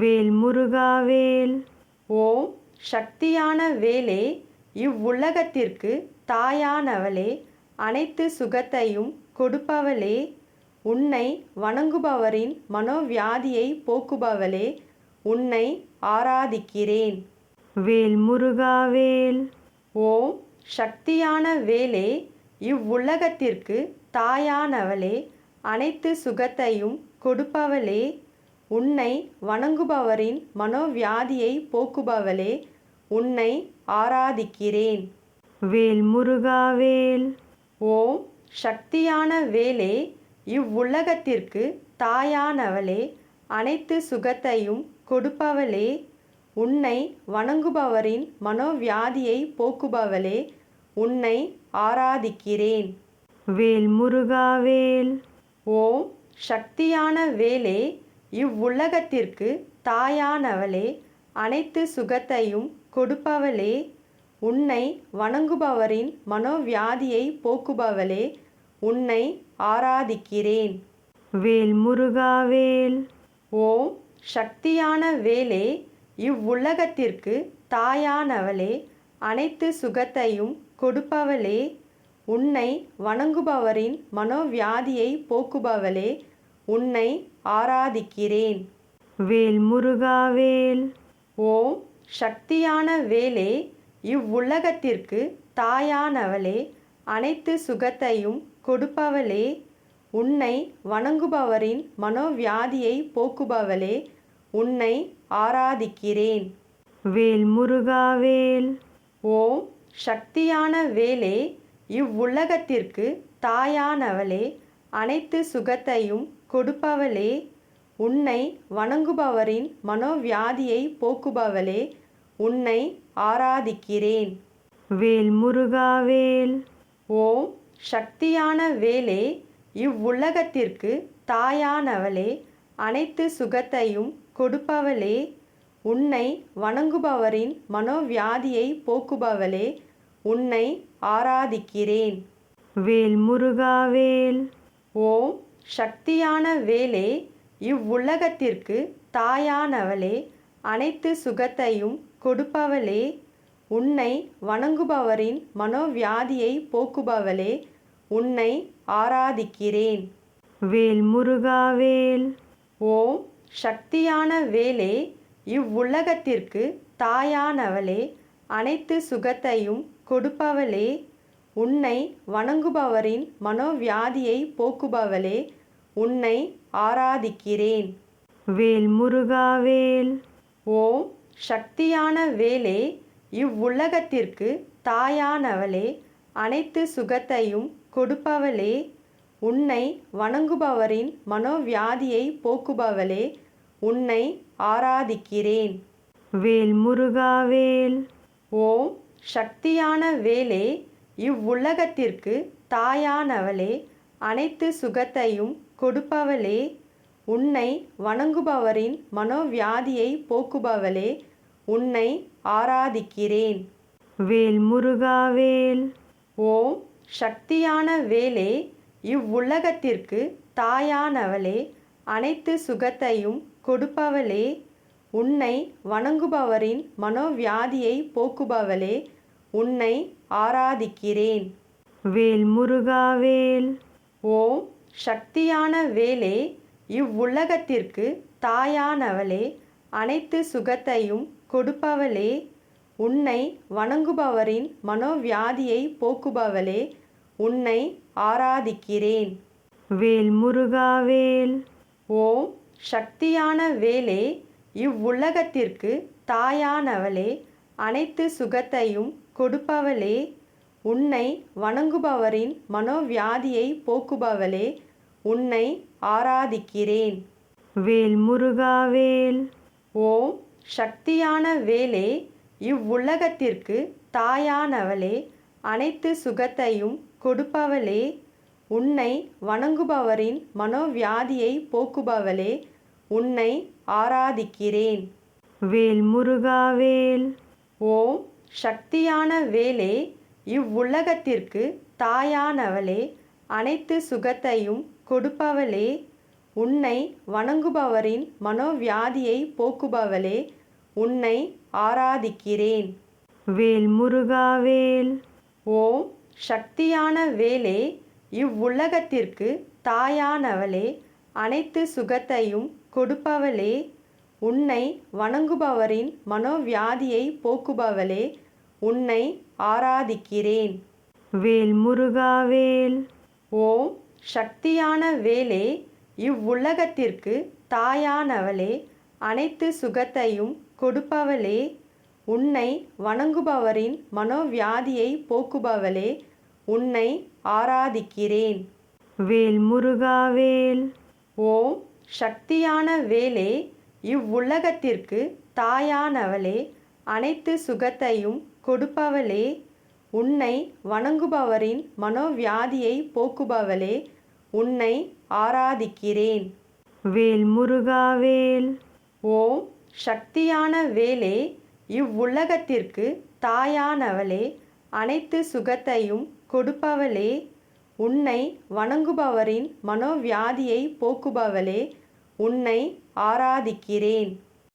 வேல் முருகா வேல். ஓம் சக்தியான வேலே இவ்வுலகத்திற்கு தாயானவளே அனைத்து சுகத்தையும் கொடுப்பவளே உன்னை வணங்குபவரின் மனோவியாதியை போக்குபவளே உன்னை ஆராதிக்கிறேன். வேல் முருகா வேல். ஓம் சக்தியான வேலே இவ்வுலகத்திற்கு தாயானவளே அனைத்து சுகத்தையும் கொடுப்பவளே உன்னை வணங்குபவரின் மனோவியாதியை போக்குபவளே உன்னை ஆராதிக்கிறேன். வேல் முருகா வேல். ஓம் சக்தியான வேலே இவ்வுலகத்திற்கு தாயானவளே அனைத்து சுகத்தையும் கொடுப்பவளே உன்னை வணங்குபவரின் மனோவியாதியை போக்குபவளே உன்னை ஆராதிக்கிறேன். வேல் முருகா வேல். ஓம் சக்தியான வேலே இவ்வுலகத்திற்கு தாயானவளே அனைத்து சுகத்தையும் கொடுப்பவளே உன்னை வணங்குபவரின் மனோவியாதியை போக்குபவளே உன்னை ஆராதிக்கிறேன். வேல் முருகா வேல். ஓம் சக்தியான வேலே இவ்வுலகத்திற்கு தாயானவளே அனைத்து சுகத்தையும் கொடுப்பவளே உன்னை வணங்குபவரின் மனோவியாதியை போக்குபவளே உன்னை ஆராதிக்கிறேன். வேல் முருகா வேல். ஓம் சக்தியான வேலே இவ்வுலகத்திற்கு தாயானவளே அனைத்து சுகத்தையும் கொடுப்பவளே உன்னை வணங்குபவரின் மனோவியாதியை போக்குபவளே உன்னை ஆராதிக்கிறேன். வேல் முருகா வேல். ஓம் சக்தியான வேலே இவ்வுலகத்திற்கு தாயானவளே அனைத்து சுகத்தையும் கொடுப்பவளே உன்னை வணங்குபவரின் மனோவியாதியை போக்குபவளே உன்னை ஆராதிக்கிறேன். வேல் முருகா வேல். ஓம் சக்தியான வேலே இவ்வுலகத்திற்கு தாயானவளே அனைத்து சுகத்தையும் கொடுப்பவளே உன்னை வணங்குபவரின் மனோவியாதியை போக்குபவளே உன்னை ஆராதிக்கிறேன். வேல் முருகா வேல். ஓம் சக்தியான வேலே இவ்வுலகத்திற்கு தாயானவளே அனைத்து சுகத்தையும் கொடுப்பவளே உன்னை வணங்குபவரின் மனோவியாதியை போக்குபவளே உன்னை ஆராதிக்கிறேன். வேல் முருகா வேல். ஓம் சக்தியான வேலே இவ்வுலகத்திற்கு தாயானவளே அனைத்து சுகத்தையும் கொடுப்பவளே உன்னை வணங்குபவரின் மனோவியாதியை போக்குபவளே உன்னை ஆராதிக்கிறேன். வேல் முருகா வேல். ஓம் சக்தியான வேலே இவ்வுலகத்திற்கு தாயானவளே அனைத்து சுகத்தையும் கொடுப்பவளே உன்னை வணங்குபவரின் மனோவியாதியை போக்குபவளே உன்னை ஆராதிக்கிறேன். வேல் முருகா வேல். ஓம் சக்தியான வேலே இவ்வுலகத்திற்கு தாயானவளே அனைத்து சுகத்தையும் கொடுப்பவளே உன்னை வணங்குபவரின் மனோவியாதியை போக்குபவளே உன்னை ஆராதிக்கிறேன். வேல் முருகா வேல். ஓம் சக்தியான வேலே இவ்வுலகத்திற்கு தாயானவளே அனைத்து சுகத்தையும் கொடுப்பவளே உன்னை வணங்குபவரின் மனோவியாதியை போக்குபவளே உன்னை ஆராதிக்கிறேன். வேல் முருகா வேல். ஓம் சக்தியான வேலே இவ்வுலகத்திற்கு தாயானவளே அனைத்து சுகத்தையும் கொடுப்பவளே உன்னை வணங்குபவரின் மனோவியாதியை போக்குபவளே உன்னை ஆராதிக்கிறேன். வேல் முருகா வேல். ஓம் சக்தியான வேலே இவ்வுலகத்திற்கு தாயானவளே அனைத்து சுகத்தையும் கொடுப்பவளே உன்னை வணங்குபவரின் மனோவியாதியை போக்குபவளே உன்னை ஆராதிக்கிறேன். வேல் முருகா வேல். ஓம் சக்தியான வேலே இவ்வுலகத்திற்கு தாயானவளே அனைத்து சுகத்தையும் கொடுப்பவளே உன்னை வணங்குபவரின் மனோவியாதியை போக்குபவளே உன்னை ஆராதிக்கிறேன். வேல் முருகா வேல். ஓம் சக்தியான வேலே இவ்வுலகத்திற்கு தாயானவளே அனைத்து சுகத்தையும் கொடுப்பவளே உன்னை வணங்குபவரின் மனோவியாதியை போக்குபவளே உன்னை ஆராதிக்கிறேன். வேல் முருகா வேல். ஓம் சக்தியான வேலே இவ்வுலகத்திற்கு தாயானவளே அனைத்து சுகத்தையும் கொடுப்பவளே உன்னை வணங்குபவரின் மனோவியாதியை போக்குபவளே உன்னை ஆராதிக்கிறேன். வேல் முருகா வேல். ஓம் சக்தியான வேலே இவ்வுலகத்திற்கு தாயானவளே அனைத்து சுகத்தையும் கொடுப்பவளே உன்னை வணங்குபவரின் மனோவியாதியை போக்குபவளே உன்னை ஆராதிக்கிறேன். வேல் முருகா வேல். ஓம் சக்தியான வேலே இவ்வுலகத்திற்கு தாயானவளே அனைத்து சுகத்தையும் கொடுப்பவளே உன்னை வணங்குபவரின் மனோவியாதியை போக்குபவளே உன்னை ஆராதிக்கிறேன். வேல் முருகா வேல். ஓம் சக்தியான வேலே இவ்வுலகத்திற்கு தாயானவளே அனைத்து சுகத்தையும் கொடுப்பவளே உன்னை வணங்குபவரின் மனோவியாதியை போக்குபவளே உன்னை ஆராதிக்கிறேன்.